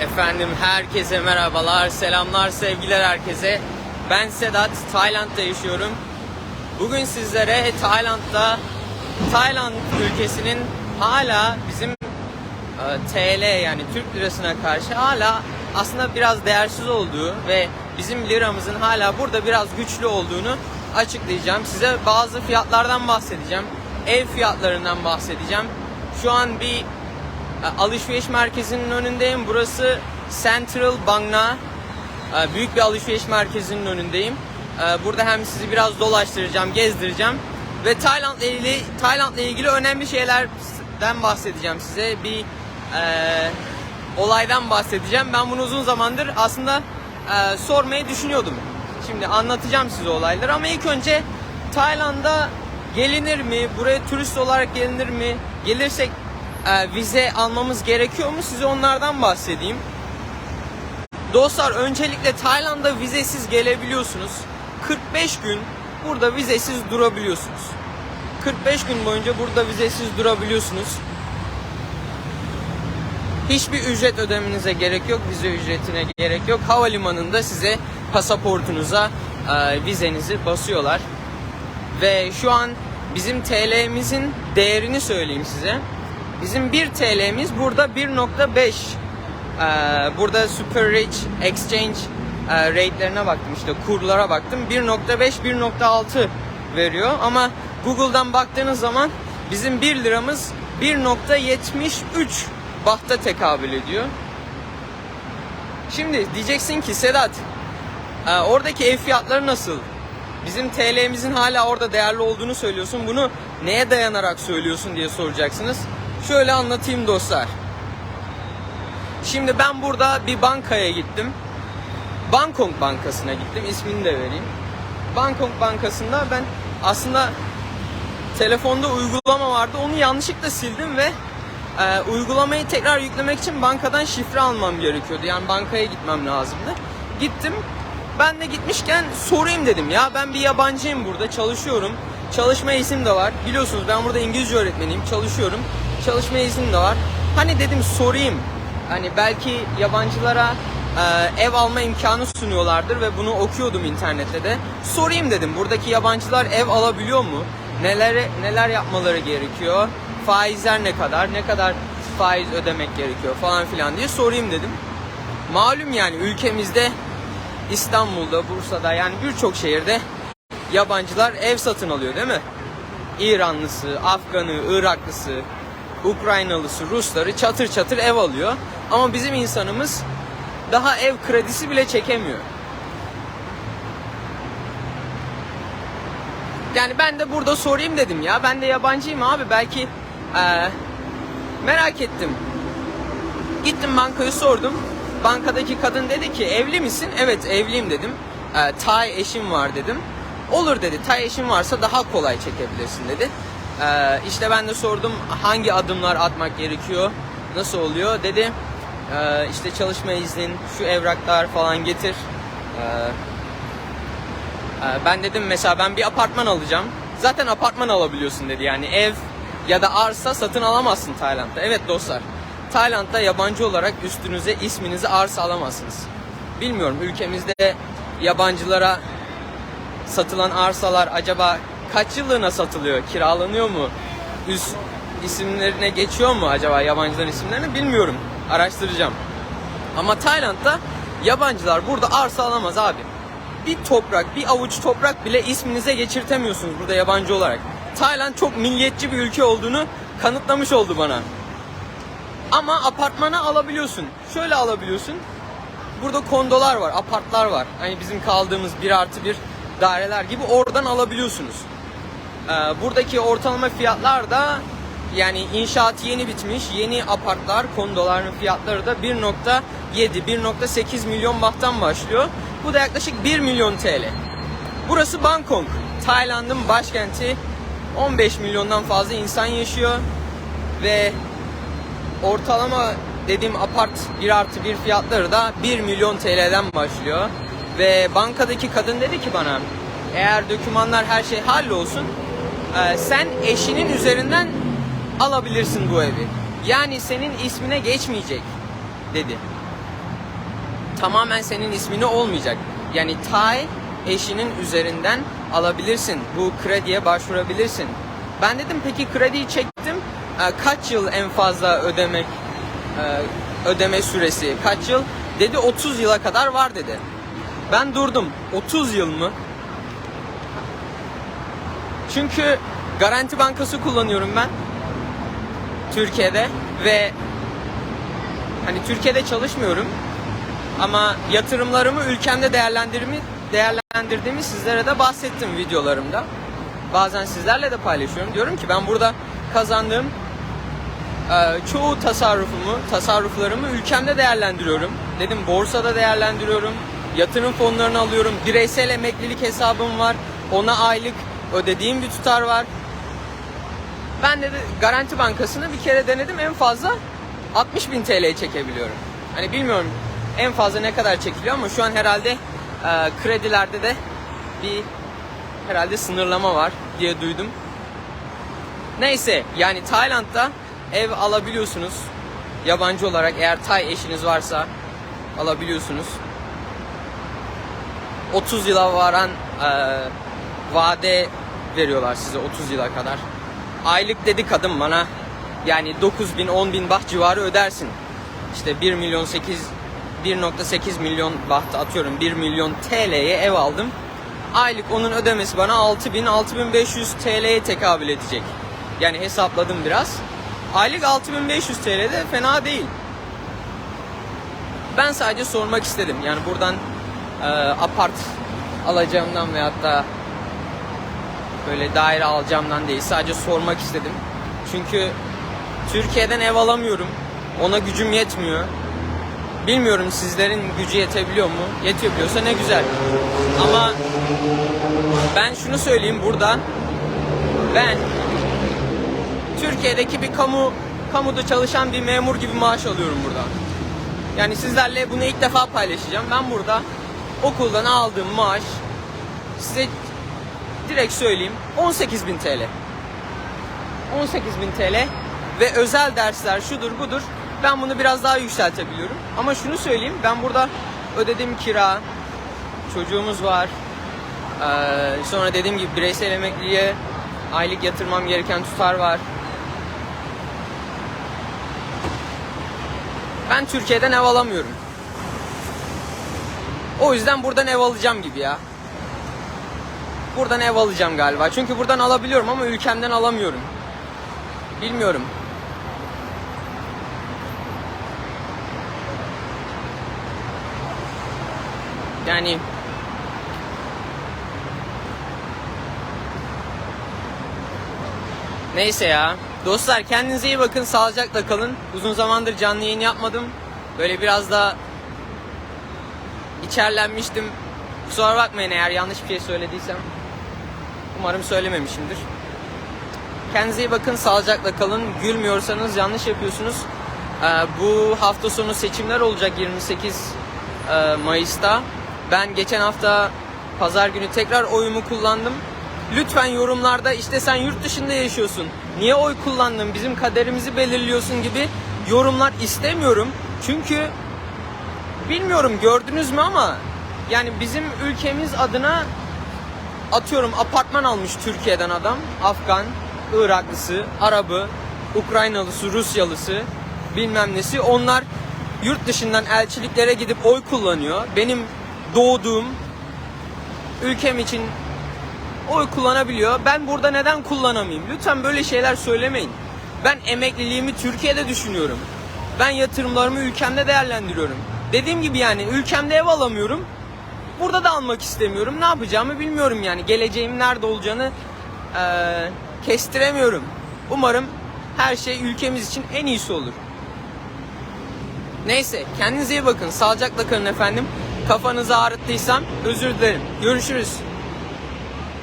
Efendim herkese merhabalar, selamlar, sevgiler herkese. Ben Sedat, Tayland'da yaşıyorum. Bugün sizlere Tayland'da, Tayland ülkesinin hala bizim e, TL yani Türk lirasına karşı hala aslında biraz değersiz olduğu ve bizim liramızın hala burada biraz güçlü olduğunu açıklayacağım. Size bazı fiyatlardan bahsedeceğim. Ev fiyatlarından bahsedeceğim. Şu an bir alışveriş merkezinin önündeyim. Burası Central Bangna. E, Büyük bir alışveriş merkezinin önündeyim. E, Burada hem sizi biraz dolaştıracağım, gezdireceğim ve Tayland'la ilgili Tayland'la ilgili önemli şeylerden bahsedeceğim size. Bir e, olaydan bahsedeceğim. Ben bunu uzun zamandır aslında e, sormayı düşünüyordum. Şimdi anlatacağım size olayları ama ilk önce Tayland'a gelinir mi? Buraya turist olarak gelinir mi? Gelirsek e, vize almamız gerekiyor mu? Size onlardan bahsedeyim. Dostlar öncelikle Tayland'a vizesiz gelebiliyorsunuz. 45 gün burada vizesiz durabiliyorsunuz. 45 gün boyunca burada vizesiz durabiliyorsunuz. Hiçbir ücret ödemenize gerek yok, vize ücretine gerek yok. Havalimanında size pasaportunuza e, vizenizi basıyorlar. Ve şu an bizim TL'mizin değerini söyleyeyim size. Bizim 1 TL'miz burada 1.5. Ee, burada Super Rich Exchange e, rate'lerine baktım işte kurlara baktım. 1.5 1.6 veriyor ama Google'dan baktığınız zaman bizim 1 liramız 1.73 bahta tekabül ediyor. Şimdi diyeceksin ki Sedat e, oradaki ev fiyatları nasıl? Bizim TL'mizin hala orada değerli olduğunu söylüyorsun. Bunu neye dayanarak söylüyorsun diye soracaksınız. Şöyle anlatayım dostlar. Şimdi ben burada bir bankaya gittim. Bangkok Bankası'na gittim. İsmini de vereyim. Bangkok Bankası'nda ben aslında telefonda uygulama vardı. Onu yanlışlıkla sildim ve e, uygulamayı tekrar yüklemek için bankadan şifre almam gerekiyordu. Yani bankaya gitmem lazımdı. Gittim. Ben de gitmişken sorayım dedim. Ya ben bir yabancıyım burada. Çalışıyorum. Çalışma iznim de var. Biliyorsunuz ben burada İngilizce öğretmeniyim. Çalışıyorum. Çalışma iznim de var. Hani dedim sorayım. Hani belki yabancılara e, ev alma imkanı sunuyorlardır ve bunu okuyordum internette de. Sorayım dedim. Buradaki yabancılar ev alabiliyor mu? Neler neler yapmaları gerekiyor? Faizler ne kadar? Ne kadar faiz ödemek gerekiyor falan filan diye sorayım dedim. Malum yani ülkemizde İstanbul'da, Bursa'da yani birçok şehirde yabancılar ev satın alıyor değil mi? İranlısı, Afganı, Iraklısı, Ukraynalısı, Rusları çatır çatır ev alıyor. Ama bizim insanımız daha ev kredisi bile çekemiyor. Yani ben de burada sorayım dedim ya. Ben de yabancıyım abi. Belki eee, merak ettim. Gittim bankayı sordum. Bankadaki kadın dedi ki evli misin? Evet evliyim dedim. E, Tay eşim var dedim. Olur dedi. Tay eşim varsa daha kolay çekebilirsin dedi. E, işte ben de sordum hangi adımlar atmak gerekiyor? Nasıl oluyor? Dedi e, işte çalışma iznin, şu evraklar falan getir. E, e, ben dedim mesela ben bir apartman alacağım. Zaten apartman alabiliyorsun dedi. Yani ev ya da arsa satın alamazsın Tayland'da. Evet dostlar. Tayland'da yabancı olarak üstünüze isminizi arsa alamazsınız. Bilmiyorum ülkemizde yabancılara satılan arsalar acaba kaç yıllığına satılıyor? Kiralanıyor mu? Üst isimlerine geçiyor mu acaba yabancıların isimlerini bilmiyorum. Araştıracağım. Ama Tayland'da yabancılar burada arsa alamaz abi. Bir toprak, bir avuç toprak bile isminize geçirtemiyorsunuz burada yabancı olarak. Tayland çok milliyetçi bir ülke olduğunu kanıtlamış oldu bana. Ama apartmana alabiliyorsun. Şöyle alabiliyorsun. Burada kondolar var, apartlar var. Hani bizim kaldığımız bir artı bir daireler gibi oradan alabiliyorsunuz. Ee, buradaki ortalama fiyatlar da yani inşaat yeni bitmiş. Yeni apartlar, kondoların fiyatları da 1.7, 1.8 milyon bahttan başlıyor. Bu da yaklaşık 1 milyon TL. Burası Bangkok. Tayland'ın başkenti. 15 milyondan fazla insan yaşıyor. Ve ortalama dediğim apart 1 artı 1 fiyatları da 1 milyon TL'den başlıyor. Ve bankadaki kadın dedi ki bana eğer dokümanlar her şey hallolsun e, sen eşinin üzerinden alabilirsin bu evi. Yani senin ismine geçmeyecek dedi. tamamen senin ismini olmayacak. Yani Tay eşinin üzerinden alabilirsin. Bu krediye başvurabilirsin. Ben dedim peki krediyi çektim. Ee, kaç yıl en fazla ödemek e, ödeme süresi kaç yıl? Dedi 30 yıla kadar var dedi. Ben durdum. 30 yıl mı? Çünkü Garanti Bankası kullanıyorum ben. Türkiye'de ve hani Türkiye'de çalışmıyorum ama yatırımlarımı ülkemde değerlendirimi değerlendirdiğimi sizlere de bahsettim videolarımda. Bazen sizlerle de paylaşıyorum. Diyorum ki ben burada kazandığım e, çoğu tasarrufumu, tasarruflarımı ülkemde değerlendiriyorum. Dedim borsada değerlendiriyorum. Yatırım fonlarını alıyorum. Bireysel emeklilik hesabım var. Ona aylık ödediğim bir tutar var. Ben de Garanti Bankası'nı bir kere denedim. En fazla 60 bin TL çekebiliyorum. Hani bilmiyorum en fazla ne kadar çekiliyor ama şu an herhalde e, kredilerde de bir herhalde sınırlama var diye duydum. Neyse yani Tayland'da ev alabiliyorsunuz. Yabancı olarak eğer Tay eşiniz varsa alabiliyorsunuz. 30 yıla varan e, vade veriyorlar size 30 yıla kadar. Aylık dedi kadın bana yani 9 bin 10 bin baht civarı ödersin. İşte 1 milyon 8 1.8 milyon baht atıyorum 1 milyon TL'ye ev aldım. Aylık onun ödemesi bana 6000 6500 TL'ye tekabül edecek. Yani hesapladım biraz. Aylık 6500 TL de fena değil. Ben sadece sormak istedim. Yani buradan e, apart alacağımdan veyahut da böyle daire alacağımdan değil. Sadece sormak istedim. Çünkü Türkiye'den ev alamıyorum. Ona gücüm yetmiyor. Bilmiyorum sizlerin gücü yetebiliyor mu? Yetebiliyorsa ne güzel. Ama ben şunu söyleyeyim burada. Ben Türkiye'deki bir kamu kamuda çalışan bir memur gibi maaş alıyorum burada. Yani sizlerle bunu ilk defa paylaşacağım. Ben burada okuldan aldığım maaş size direkt söyleyeyim 18.000 TL. 18.000 TL ve özel dersler şudur budur ben bunu biraz daha yükseltebiliyorum. Ama şunu söyleyeyim ben burada ödediğim kira, çocuğumuz var. Ee, sonra dediğim gibi bireysel emekliliğe aylık yatırmam gereken tutar var. Ben Türkiye'den ev alamıyorum. O yüzden buradan ev alacağım gibi ya. Buradan ev alacağım galiba. Çünkü buradan alabiliyorum ama ülkemden alamıyorum. Bilmiyorum. Yani Neyse ya. Dostlar kendinize iyi bakın. Sağlıcakla kalın. Uzun zamandır canlı yayın yapmadım. Böyle biraz da içerlenmiştim. Kusura bakmayın eğer yanlış bir şey söylediysem. Umarım söylememişimdir. Kendinize iyi bakın. Sağlıcakla kalın. Gülmüyorsanız yanlış yapıyorsunuz. Ee, bu hafta sonu seçimler olacak 28 e, Mayıs'ta. Ben geçen hafta pazar günü tekrar oyumu kullandım. Lütfen yorumlarda işte sen yurt dışında yaşıyorsun. Niye oy kullandın? Bizim kaderimizi belirliyorsun gibi yorumlar istemiyorum. Çünkü bilmiyorum gördünüz mü ama yani bizim ülkemiz adına atıyorum apartman almış Türkiye'den adam. Afgan, Iraklısı, Arabı, Ukraynalısı, Rusyalısı bilmem nesi. Onlar yurt dışından elçiliklere gidip oy kullanıyor. Benim doğduğum ülkem için oy kullanabiliyor. Ben burada neden kullanamayayım? Lütfen böyle şeyler söylemeyin. Ben emekliliğimi Türkiye'de düşünüyorum. Ben yatırımlarımı ülkemde değerlendiriyorum. Dediğim gibi yani ülkemde ev alamıyorum. Burada da almak istemiyorum. Ne yapacağımı bilmiyorum yani. Geleceğim nerede olacağını eee, kestiremiyorum. Umarım her şey ülkemiz için en iyisi olur. Neyse kendinize iyi bakın. Sağlıcakla kalın efendim. Kafanızı ağrıttıysam özür dilerim. Görüşürüz.